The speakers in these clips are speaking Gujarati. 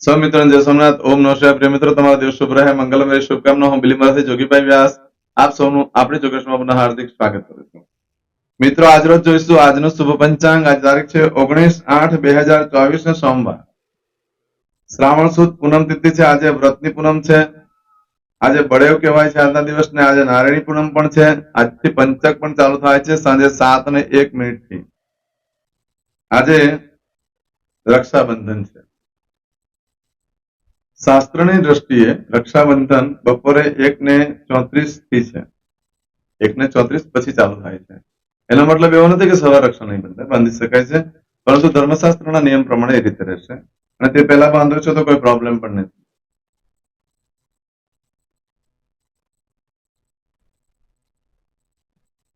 સૌ મિત્રો જય સોમનાથ, ઓમ નમઃ પ્રિય મિત્રો, તમારો દિવસ શુભ રહે. મંગલમય શુભકામના હું બિલીમરાથી જોગીભાઈ વ્યાસ. આપ સૌનું આપણી ચોક્કસમાં હાર્દિક સ્વાગત કરું છું. મિત્રો આજરોજ જોઈશું આજનો શુભ પંચાંગ. આજ તારીખ છે ઓગણીસ આઠ બે હજાર ચોવીસ ને સોમવાર. શ્રાવણ સુદ પૂનમ તિથિ છે. આજે વ્રતની પૂનમ છે. આજે બળેવ કહેવાય છે આજના દિવસ ને. આજે નારાયણી પૂનમ પણ છે. આજથી પંચક પણ ચાલુ થાય છે સાંજે સાત ને એક મિનિટથી આજે રક્ષાબંધન છે. શાસ્ત્રની દ્રષ્ટિએ રક્ષાબંધન બપોરે એક ને થી છે. એક ને પછી ચાલુ થાય છે. એનો મતલબ એવો નથી કે સવાર રક્ષા નહીં બંધાય બાંધી શકાય છે. પરંતુ ધર્મશાસ્ત્રના નિયમ પ્રમાણે એ રીતે રહેશે. અને તે પહેલા બાંધો છો તો કોઈ પ્રોબ્લેમ પણ નથી.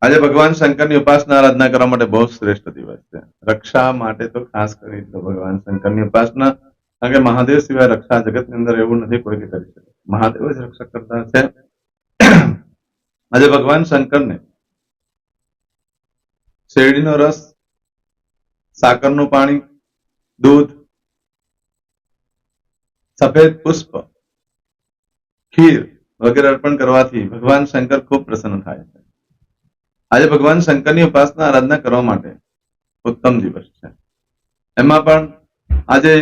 આજે ભગવાન શંકરની ઉપાસના આરાધના કરવા માટે બહુ શ્રેષ્ઠ દિવસ છે. રક્ષા માટે તો ખાસ કરી ભગવાન શંકરની ઉપાસના કારણ કે મહાદેવ સિવાય રક્ષા જગતની અંદર એવું નથી કોઈ કરી શકે મહાદેવ જ રક્ષા કરતા છે આજે ભગવાન શંકરને શેરડીનો રસ સાકરનું પાણી દૂધ સફેદ પુષ્પ ખીર વગેરે અર્પણ કરવાથી ભગવાન શંકર ખૂબ પ્રસન્ન થાય છે આજે ભગવાન શંકરની ઉપાસના આરાધના કરવા માટે ઉત્તમ દિવસ છે એમાં પણ આજે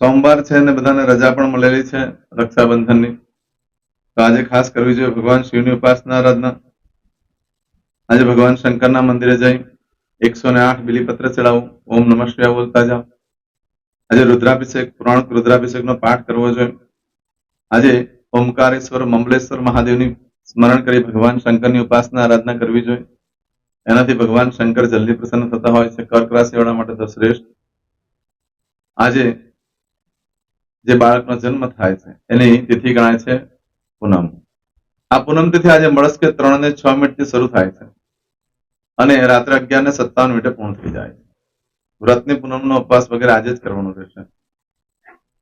સોમવાર છે અને બધાને રજા પણ મળેલી છે રક્ષાબંધનની. તો આજે ખાસ કરવી જોઈએ ભગવાન શિવની ઉપાસના આરાધના આજે ભગવાન શંકરના મંદિરે જઈ એકસો ને આઠ બિલીપત્ર ચડાવવું ઓમ નમઃ શિવાય બોલતા જાઓ. આજે રુદ્રાભિષેક પુરાણ રુદ્રાભિષેકનો પાઠ કરવો જોઈએ. આજે ઓમકારેશ્વર, મમલેશ્વર મહાદેવની સ્મરણ કરી ભગવાન શંકરની ઉપાસના આરાધના કરવી જોઈએ. એનાથી ભગવાન શંકર જલ્દી પ્રસન્ન થતા હોય છે. કર્ક રાશિવાળા માટે તો શ્રેષ્ઠ. આજે જે બાળકનો જન્મ થાય છે, એની તિથિ ગણાય છે પૂનમ. આ પૂનમ તિથિ આજે મળસ્કે ત્રણ ને છ મિનિટથી શરૂ થાય છે. અને રાત્રે અગિયાર ને સત્તાવન મિનિટે પૂર્ણ થઈ જાય છે. વ્રતની પૂનમનો ઉપવાસ વગેરે આજે જ કરવાનો રહેશે.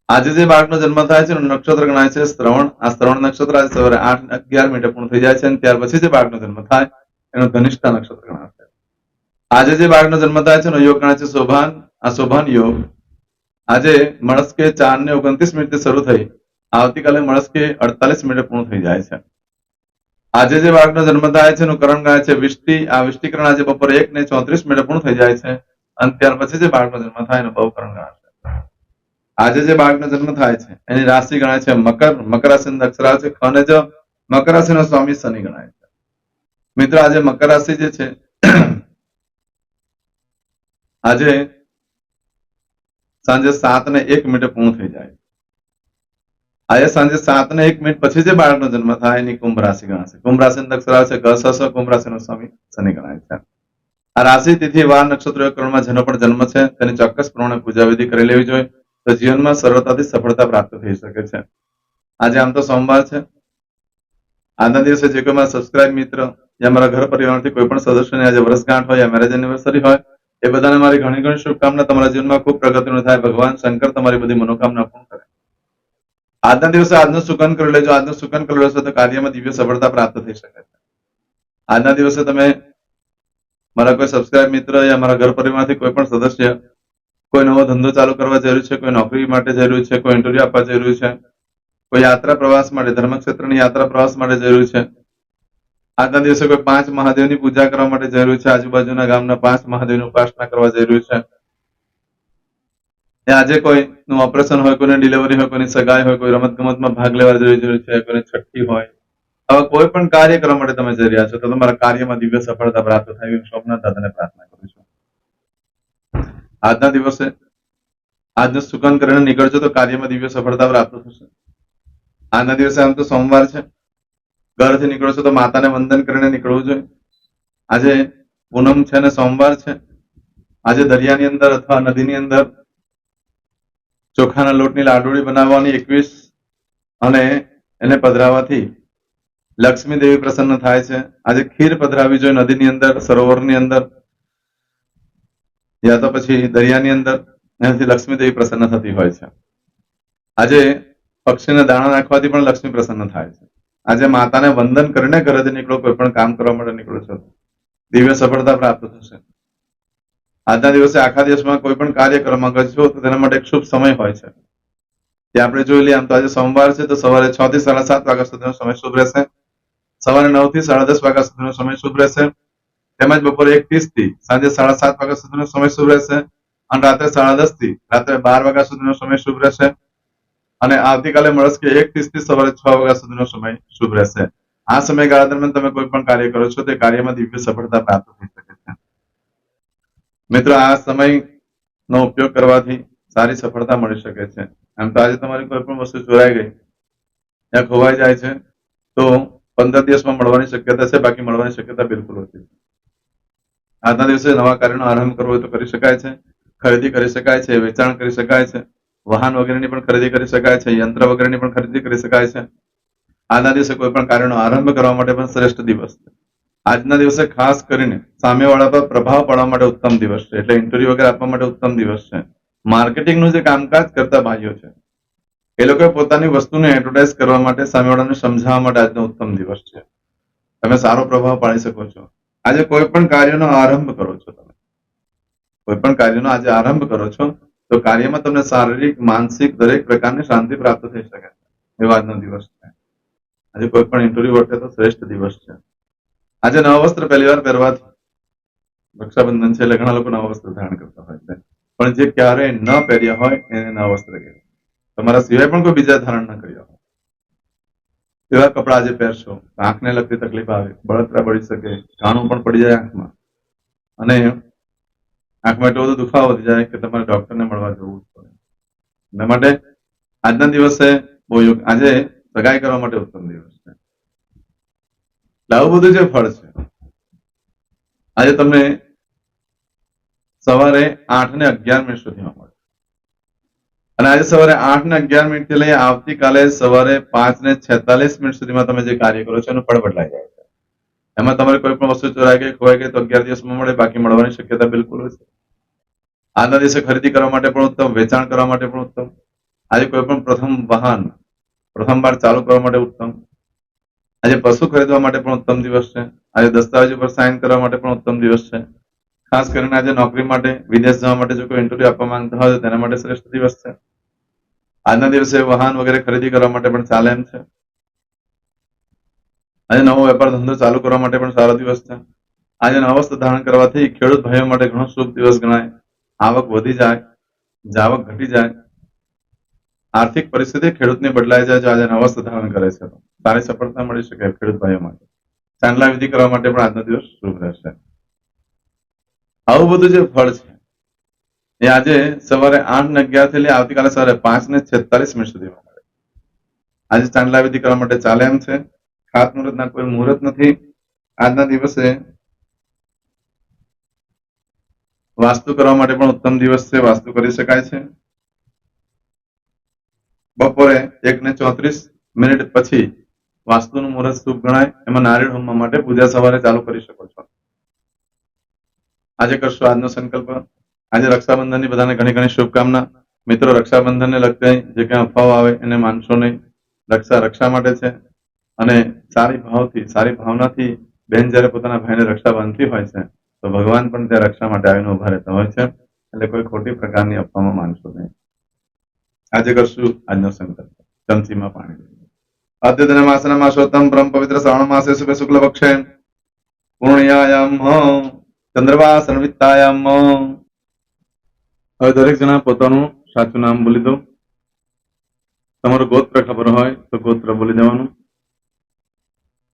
આજે જે બાળકનો જન્મ થાય છે નક્ષત્ર ગણાય છે શ્રવણ. આ શ્રવણ નક્ષત્ર આજે સવારે આઠ અગિયાર મિનિટે પૂર્ણ થઈ જાય છે અને ત્યાર પછી જે બાળકનો જન્મ થાય, એનું ધનિષ્ઠા નક્ષત્ર ગણાશે. આજે જે બાળકનો જન્મ થાય છે, એનો યોગ ગણાય છે શોભાન. આ શોભાન યોગ આજે મળસ્કે ચાર ને ઓગણત્રીસ મિનિટે શરૂ થઈ, આવતીકાલે મળસ્કે અડતાલીસ મિનિટે પૂર્ણ થઈ જાય છે. આજે જે બાળકનો જન્મ થાય છે, એનું કરણ ગણાય છે વિષ્ટિ, આ વિષ્ટિકરણ આજે બપોરે એક ને ચોત્રીસ મિનિટે પૂર્ણ થઈ જાય છે, અને ત્યાર પછી જે બાળકનો જન્મ થાય એનું બહુકરણ છે. આજે જે બાળકનો જન્મ થાય છે, એની રાશિ ગણાય છે મકર મકર રાશિ અક્ષરા છે ખ અને જ મકર રાશિનો સ્વામી શનિ ગણાય છે. મિત્રો, આજે મકર રાશિ જે છે, આજે સાંજે સાત ને એક મિનિટે પૂર્ણ થઈ જાય. આજે સાંજે સાત ને એક મિનિટ પછી જે બાળકનો જન્મ થાય એની કુંભ રાશિ ગણાશે. કુંભ રાશિ અક્ષરા છે ગસ કુંભ રાશિનો સ્વામી શનિ ગણાય છે. આ રાશિ, તિથિ, વાર, નક્ષત્ર કરણમાં જેનો પણ જન્મ છે, તેની ચોક્કસ પ્રમાણે પૂજા વિધિ કરી લેવી જોઈએ તો જીવનમાં સરળતાથી સફળતા પ્રાપ્ત થઈ શકે છે. આજે આમ તો સોમવાર છે. આજના દિવસે જે કોઈ મારા સબસ્ક્રાઇબ મિત્ર, યા મારા ઘર પરિવારથી કોઈ પણ સદસ્યની આજે વર્ષગાંઠ હોય, યા મેરેજ એનિવર્સરી હોય એ બધાને મારી ઘણી ઘણી શુભકામના. તમારા જીવનમાં ખૂબ પ્રગતિનું થાય. ભગવાન શંકર તમારી બધી મનોકામના પૂર્ણ કરે. આજના દિવસે આજનું સુકન કરી લેજો. આજનું સુકન કરી લેશો તો કાર્યમાં દિવ્ય સફળતા પ્રાપ્ત થઈ શકે છે. આજના દિવસે તમે મારા કોઈ સબસ્ક્રાઇબ મિત્ર યા મારા ઘર પરિવારમાંથી કોઈ પણ સદસ્ય કોઈ નવો ધંધો ચાલુ કરવા જરૂર છે, કોઈ નોકરી માટે જરૂર છે, કોઈ ઇન્ટરવ્યુ આપવા જરૂર છે, કોઈ યાત્રા પ્રવાસ માટે, ધર્મક્ષેત્રની યાત્રા પ્રવાસ માટે જરૂર છે આજના દિવસે કોઈ પાંચ મહાદેવની પૂજા કરવા માટે જરૂર છે? આજુબાજુના ગામના પાંચ મહાદેવની ઉપાસના કરવા જરૂર છે? આજે આજે કોઈનું ઓપરેશન હોય, કોઈને ડિલિવરી હોય, કોઈની સગાઈ હોય, કોઈ રમત ગમતમાં ભાગ લેવા જરૂર છે, કોઈને છઠ્ઠી હોય હવે કોઈ પણ કાર્ય કરવા માટે તમે જઈ રહ્યા છો, તો તમારા કાર્યમાં દિવ્ય સફળતા પ્રાપ્ત થાય એવી સ્વપ્ન દાદાને પ્રાર્થના કરું છું. આજના દિવસે, આજનું સુકન કરીને નીકળજો તો કાર્યમાં દિવ્ય સફળતા પ્રાપ્ત થશે. આજના દિવસે આમ તો સોમવાર છે. ઘરથી નીકળો તો માતાને વંદન કરીને નીકળવું જોઈએ. આજે પૂનમ છે ને સોમવાર છે. આજે દરિયાની અંદર અથવા નદીની અંદર ચોખાના લોટની લાડુળી બનાવવાની એકવીસ અને એને પધરાવાથી લક્ષ્મી દેવી પ્રસન્ન થાય છે. આજે ખીર પધરાવી જોઈએ નદીની અંદર, સરોવરની અંદર, યા તો પછી દરિયાની અંદર, એનાથી લક્ષ્મી દેવી પ્રસન્ન થતી હોય છે. આજે પક્ષીને દાણા નાખવાથી પણ લક્ષ્મી પ્રસન્ન થાય છે. આજે માતાને વંદન કરીને ઘરેથી નીકળો, કોઈ પણ કામ કરવા માટે નીકળો છો. દિવ્ય સફળતા પ્રાપ્ત થશે. આજના દિવસે આખા દિવસમાં કોઈ પણ કાર્ય કરવા માંગો છો, તો તેના માટે એક શુભ સમય હોય છે. તે આપણે જોઈ લઈએ, આમ તો આજે સોમવાર છે, તો સવારે છ થી સાડા સાત વાગ્યા સુધીનો સમય શુભ રહેશે. સવારે નવથી સાડા દસ વાગ્યા સુધીનો સમય શુભ રહેશે. તેમજ બપોરે એક ત્રીસથી સાંજે સાડા સાત વાગ્યા સુધીનો સમય શુભ રહેશે. અને રાત્રે સાડા દસથી રાત્રે બાર વાગ્યા સુધીનો સમય શુભ રહેશે. અને આવતીકાલે મળસ્કે એક ત્રીસથી સવારે છ વાગ્યા સુધીનો સમય શુભ રહેશે. આ સમયગાળા દરમિયાન તમે કોઈ પણ કાર્ય કરો છો, તે કાર્યમાં દિવ્ય સફળતા પ્રાપ્ત થઈ શકે છે. મિત્રો, આ સમયનો ઉપયોગ કરવાથી સારી સફળતા મળી શકે છે. આમ તો આજે તમારી કોઈ પણ વસ્તુ ચોરાઈ ગઈ, યા ખોવાઈ જાય છે, તો પંદર દિવસમાં મળવાની શક્યતા છે, બાકી મળવાની શક્યતા બિલકુલ છે આજના દિવસે નવા કાર્યનો આરંભ કરવો હોય તો કરી શકાય છે, ખરીદી કરી શકાય છે, વેચાણ કરી શકાય છે વાહન વગેરેની પણ ખરીદી કરી શકાય છે, યંત્ર વગેરેની પણ ખરીદી કરી શકાય છે. આજના દિવસે કોઈ પણ કાર્યનો આરંભ કરવા માટે પણ શ્રેષ્ઠ દિવસ છે. આજના દિવસે ખાસ કરીને સામેવાળા પર પ્રભાવ પડવા માટે ઉત્તમ દિવસ છે, એટલે ઇન્ટરવ્યુ વગેરે આપવા માટે ઉત્તમ દિવસ છે. માર્કેટિંગનું જે કામકાજ કરતા ભાઈઓ છે, એ લોકોએ પોતાની વસ્તુને એડવર્ટાઇઝ કરવા માટે સામેવાળાને સમજાવવા માટે આજનો ઉત્તમ દિવસ છે. તમે સારો પ્રભાવ પાડી શકો છો. આજે કોઈ પણ કાર્યનો આરંભ કરો છો તમે. કોઈ પણ કાર્યનો આજે આરંભ કરો છો તો કાર્યમાં તમને શારીરિક, માનસિક દરેક પ્રકારની શાંતિ પ્રાપ્ત થઈ શકે એવો આજનો દિવસ છે. આજે કોઈ પણ ઇન્ટરવ્યુ વખતે તો શ્રેષ્ઠ દિવસ છે. આજે નવા વસ્ત્ર પહેલી વાર પહેરવાથી રક્ષાબંધન છે એટલે ઘણા લોકો નવા વસ્ત્ર ધારણ કરતા હોય છે. પણ જે ક્યારેય ન પહેર્યા હોય એને નવા વસ્ત્ર કહેવાય. તમારા સિવાય પણ કોઈ બીજા ધારણ ન કર્યા હોય. એવા કપડા આજે પહેરશો. આંખને લગતી તકલીફ આવે. બળતરા પડી શકે. કાણું પણ પડી જાય આંખમાં. અને આંખમાં એટલો બધો દુખાવો વધી જાય કે તમારે ડોક્ટરને મળવા જવું પડે. એના માટે આજના દિવસે બહુ આજે સગાઈ કરવા માટે ઉત્તમ દિવસ છે. આવું બધું જે ફળ છે. આજે તમને સવારે આઠ ને અગિયાર મિનિટ સુધીમાં મળે અને આજે સવારે આઠ ને અગિયાર મિનિટથી લઈ આવતીકાલે સવારે પાંચ ને છેતાલીસ મિનિટ સુધીમાં તમે જે કાર્ય કરો છો એનું ફળ બદલાઈ જાય એમાં તમારે કોઈ પણ વસ્તુ ચોરાઈ ગઈ ખોવાઈ ગઈ તો અગિયાર દિવસમાં મળે, બાકી મળવાની શક્યતા બિલકુલ છે. આજના દિવસે ખરીદી કરવા માટે પણ ઉત્તમ, વેચાણ કરવા માટે પણ ઉત્તમ. આજે કોઈ પણ પ્રથમ વાહન પ્રથમ વાર ચાલુ કરવા માટે ઉત્તમ. આજે પશુ ખરીદવા માટે પણ ઉત્તમ દિવસ છે. આજે દસ્તાવેજ ઉપર સાઇન કરવા માટે પણ ઉત્તમ દિવસ છે. ખાસ કરીને આજે નોકરી માટે, વિદેશ જવા માટે જો કોઈ ઇન્ટરવ્યુ આપવા માંગતા હોય તો તેના માટે શ્રેષ્ઠ દિવસ છે. આજના દિવસે વાહન વગેરે ખરીદી કરવા માટે પણ ચાલે એમ છે. આજે નવો વેપાર ધંધો ચાલુ કરવા માટે પણ સારો દિવસ છે. આજે નવો વસ્ત્ર ધારણ કરવાથી ખેડૂત ભાઈઓ માટે ઘણો શુભ દિવસ ગણાય. આવક વધી જાય, જાવક ઘટી જાય. આર્થિક પરિસ્થિતિ ખેડૂતને બદલાઈ જાય જો આજે નવો વસ્ત્ર ધારણ કરે છે. તો સફળતા મળી શકે ખેડૂત ભાઈઓ માટે. ચાંદલા વિધિ કરવા માટે પણ આજનો દિવસ શુભ રહેશે. આવું બધું જે ફળ છે, એ આજે સવારે આઠ ને અગિયારથી લઈ આવતીકાલે સવારે પાંચ ને છેતાલીસ મિનિટ સુધીમાં આજે ચાંદલા વિધિ કરવા માટે ચાલે એમ છે. ખાત મુહૂર્તના કોઈ મુહૂર્ત નથી. આજના દિવસે વાસ્તુ કરવા માટે પણ ઉત્તમ દિવસ છે, વાસ્તુ કરી શકાય છે. બપોરે એક ને ચોત્રીસ મિનિટ પછી વાસ્તુનું મુહૂર્ત શુભ ગણાય, એમાં નારિયેળ હોમવા માટે પૂજા સવારે ચાલુ કરી શકો છો. આજે કરશો આજનો સંકલ્પ. આજે રક્ષાબંધનની બધાને ઘણી ઘણી શુભકામના. મિત્રો, રક્ષાબંધનને લગતી જે કઈ અફવાઓ આવે, એને માનશો નહીં. રક્ષા રક્ષા માટે છે. અને સારી ભાવથી, સારી ભાવનાથી બેન જ્યારે પોતાના ભાઈને રક્ષા બાંધતી હોય છે, તો ભગવાન પણ ત્યાં રક્ષા માટે આવીને ઊભા રહેતા હોય છે, એટલે કોઈ ખોટી પ્રકારની અફવામાં માનશો નહીં. આજે કરશું આજનો સંકલ્પ. ચમચીમાં પાણી અદ્યતન માસના માસોત્તમ બ્રહ્મ પવિત્ર શ્રાવણ માસે શુભ શુક્લ પક્ષે પૂર્ણિયાયામ ચંદ્રવાસન વિત્તાયામ. હવે દરેક જણા પોતાનું સાચું નામ બોલી દો. તમારું ગોત્ર ખબર હોય તો ગોત્ર બોલી દેવાનું.